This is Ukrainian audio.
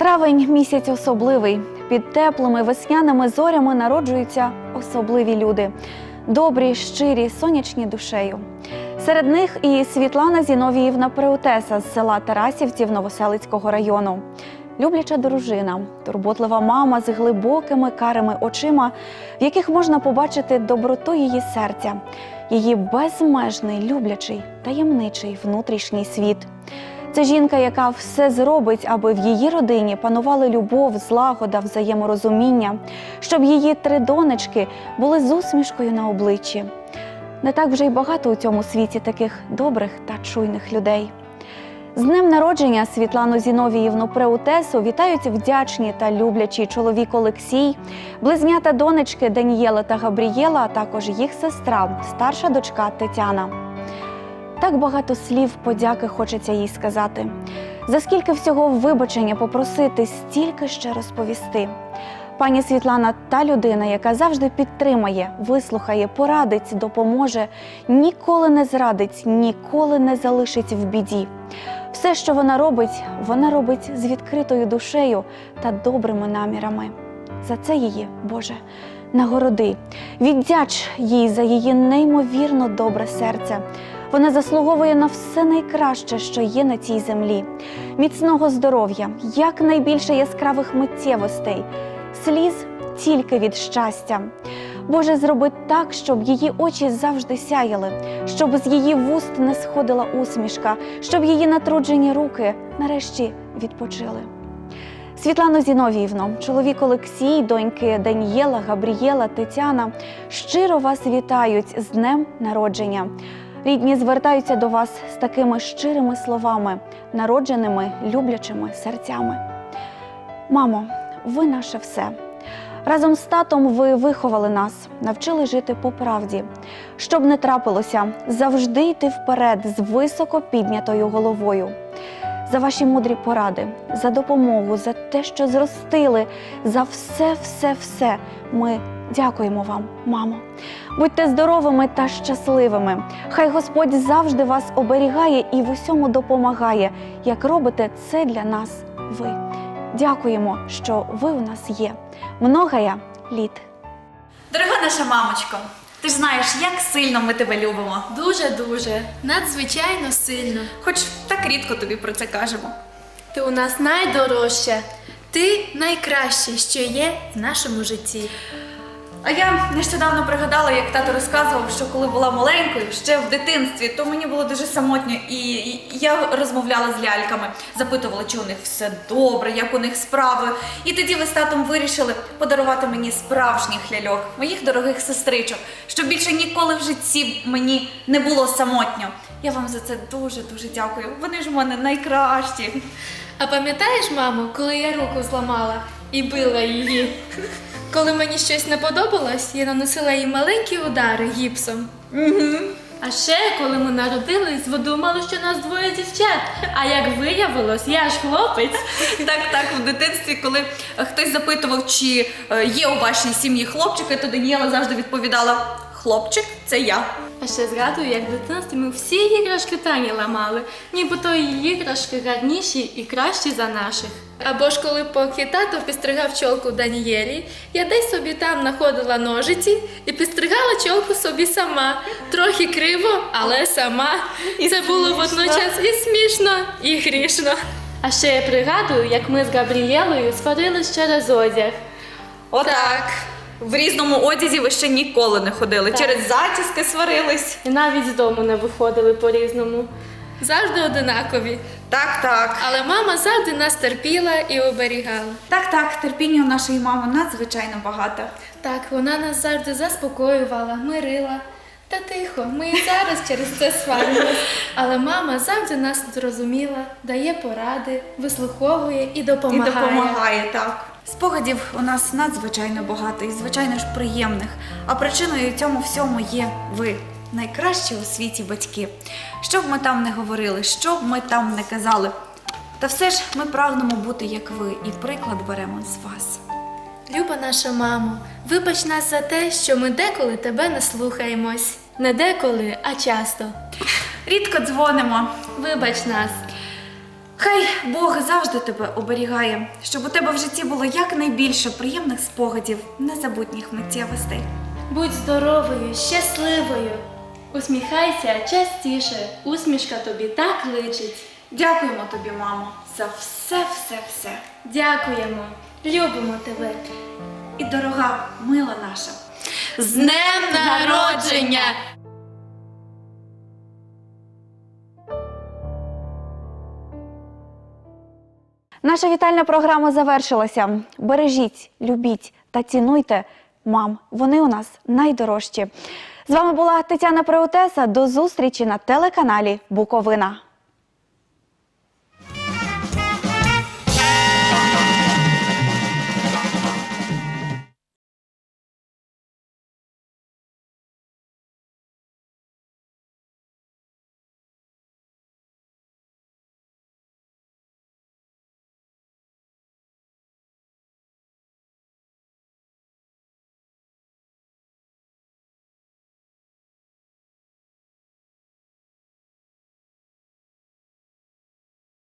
Травень місяць особливий. Під теплими весняними зорями народжуються особливі люди. Добрі, щирі, сонячні душею. Серед них і Світлана Зіновіївна Преутеса з села Тарасівців Новоселицького району. Любляча дружина, турботлива мама з глибокими карими очима, в яких можна побачити доброту її серця, її безмежний, люблячий, таємничий внутрішній світ. Це жінка, яка все зробить, аби в її родині панували любов, злагода, взаєморозуміння, щоб її три донечки були з усмішкою на обличчі. Не так вже й багато у цьому світі таких добрих та чуйних людей. З днем народження Світлану Зіновіївну Преутесу вітають вдячні та люблячий чоловік Олексій, близнята донечки Данієла та Габрієла, а також їх сестра, старша дочка Тетяна. Так багато слів подяки хочеться їй сказати. За скільки всього вибачення попросити, стільки ще розповісти. Пані Світлана та людина, яка завжди підтримає, вислухає, порадить, допоможе, ніколи не зрадить, ніколи не залишить в біді. Все, що вона робить, вона робить з відкритою душею та добрими намірами. За це її, Боже, нагороди. Віддяч їй за її неймовірно добре серце. Вона заслуговує на все найкраще, що є на цій землі, міцного здоров'я, якнайбільше яскравих миттєвостей, сліз тільки від щастя. Боже, зроби так, щоб її очі завжди сяяли, щоб з її вуст не сходила усмішка, щоб її натруджені руки нарешті відпочили. Світлано Зіновіївно, чоловік Олексій, доньки Данієла, Габрієла, Тетяна щиро вас вітають з днем народження. Рідні звертаються до вас з такими щирими словами, народженими, люблячими серцями. Мамо, ви наше все. Разом з татом ви виховали нас, навчили жити по правді. Щоб не трапилося, завжди йти вперед з високо піднятою головою. За ваші мудрі поради, за допомогу, за те, що зростили, за все, все, все. Ми дякуємо вам, мамо. Будьте здоровими та щасливими. Хай Господь завжди вас оберігає і в усьому допомагає, як робите це для нас ви. Дякуємо, що ви у нас є. Многая літ. Дорога наша мамочко, ти ж знаєш, як сильно ми тебе любимо. Дуже дуже надзвичайно сильно. Хоч так рідко тобі про це кажемо. Ти у нас найдорожча. Ти найкраще, що є в нашому житті. А я нещодавно пригадала, як тато розказував, що коли була маленькою, ще в дитинстві, то мені було дуже самотньо, і я розмовляла з ляльками, запитувала, чи у них все добре, як у них справи. І тоді ви з татом вирішили подарувати мені справжніх ляльок, моїх дорогих сестричок, щоб більше ніколи в житті мені не було самотньо. Я вам за це дуже дуже дякую. Вони ж в мене найкращі. А пам'ятаєш, мамо, коли я руку зламала і била її? Коли мені щось не подобалось, я наносила їй маленькі удари гіпсом. Угу. А ще коли ми народились, ви думали, що нас двоє дівчат. А як виявилось, я ж хлопець. Так, так, в дитинстві, коли е, хтось запитував, чи е, є у вашій сім'ї хлопчики, то Даніела завжди відповідала: хлопчик це я. А ще згадую, як в дитинстві ми всі іграшки Тані ламали, нібито її іграшки гарніші і кращі за наших. Або ж коли поки тато підстригав чолку Данієлі, я десь собі там знаходила ножиці і підстригала чолку собі сама. Трохи криво, але сама. І Це було водночас і смішно, і грішно. А ще я пригадую, як ми з Габрієлою сварились через одяг. Отак. В різному одязі ви ще ніколи не ходили. Так. Через зачіски сварились. І навіть з дому не виходили по-різному. Завжди одинакові. Так, так. Але мама завжди нас терпіла і оберігала. Так, так, терпіння у нашої мами надзвичайно багато. Так, вона нас завжди заспокоювала, мирила. Та тихо, ми і зараз через це сваримось. Але мама завжди нас зрозуміла, дає поради, вислуховує і допомагає. І допомагає, так. Спогадів у нас надзвичайно багато і, звичайно ж, приємних. А причиною цьому всьому є ви, найкращі у світі батьки. Що б ми там не говорили, що б ми там не казали. Та все ж ми прагнемо бути як ви, і приклад беремо з вас. Люба наша мамо, вибач нас за те, що ми деколи тебе не слухаємось. Не деколи, а часто. Рідко дзвонимо. Вибач нас. Хай Бог завжди тебе оберігає, щоб у тебе в житті було якнайбільше приємних спогадів, незабутніх миттєвостей. Будь здоровою, щасливою. Усміхайся частіше. Усмішка тобі так личить. Дякуємо тобі, мамо, за все, все, все. Дякуємо. Любимо тебе. І дорога, мила наша. З днем народження! Наша вітальна програма завершилася. Бережіть, любіть та цінуйте мам. Вони у нас найдорожчі. З вами була Тетяна Преутеса. До зустрічі на телеканалі Буковина.